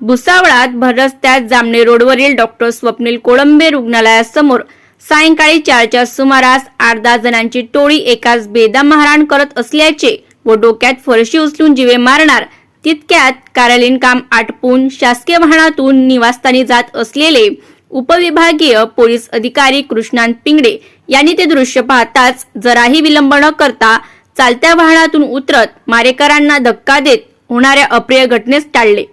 भुसावळात भरस्त्यात जामणे रोडवरील डॉक्टर स्वप्नील कोळंबे रुग्णालयासमोर सायंकाळी चारच्या सुमारास आठ दहा जणांची टोळी एकाच बेदा मारहाण करत असल्याचे व डोक्यात फरशी उचलून जीवे मारणार तितक्यात कार्यालयीन काम आटपून शासकीय वाहनातून निवासस्थानी जात असलेले उपविभागीय पोलीस अधिकारी कृष्णांत पिंगडे यांनी ते दृश्य पाहताच जराही विलंब न करता चालत्या वाहनातून उतरत मारेकरांना धक्का देत होणाऱ्या अप्रिय घटनेस टाळले.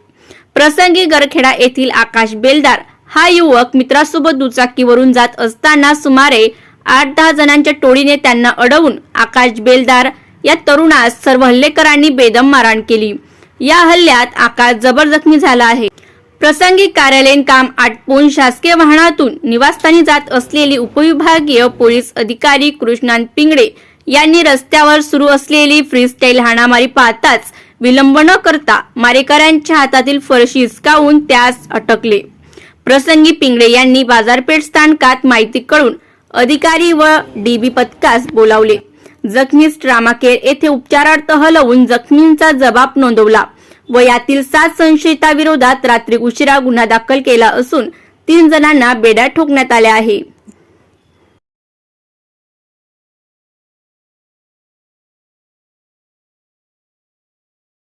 प्रसंगी गरखेडा येथील आकाश बेलदार हा युवक मित्रासोबत दुचाकीवरून जात असताना सुमारे आठ दहा जणांच्या टोळीने त्यांना अडवून आकाश बेलदार या तरुणास सर्व हल्लेकरांनी बेदम मारहाण केली. या हल्ल्यात आकाश जबर जखमी झाला आहे. प्रसंगी कार्यालयीन काम आटपून शासकीय वाहनातून निवासस्थानी जात असलेली उपविभागीय पोलीस अधिकारी कृष्णांत पिंगडे यांनी रस्त्यावर सुरू असलेली फ्रीस्टाईल हाणामारी पाहताच विलंब न करता मारेकऱ्यांच्या हातातील फरशी हिसकावून त्यास अटकले. प्रसंगी पिंगळे यांनी बाजारपेठ स्थानकात माहिती कळून अधिकारी व डीबी पथकास बोलावले. जखमीस ट्रामाकेर येथे उपचारार्थ हलवून जखमींचा जबाब नोंदवला व यातील सात संशयिताविरोधात रात्री उशिरा गुन्हा दाखल केला असून तीन जणांना बेड्या ठोकण्यात आल्या आहे.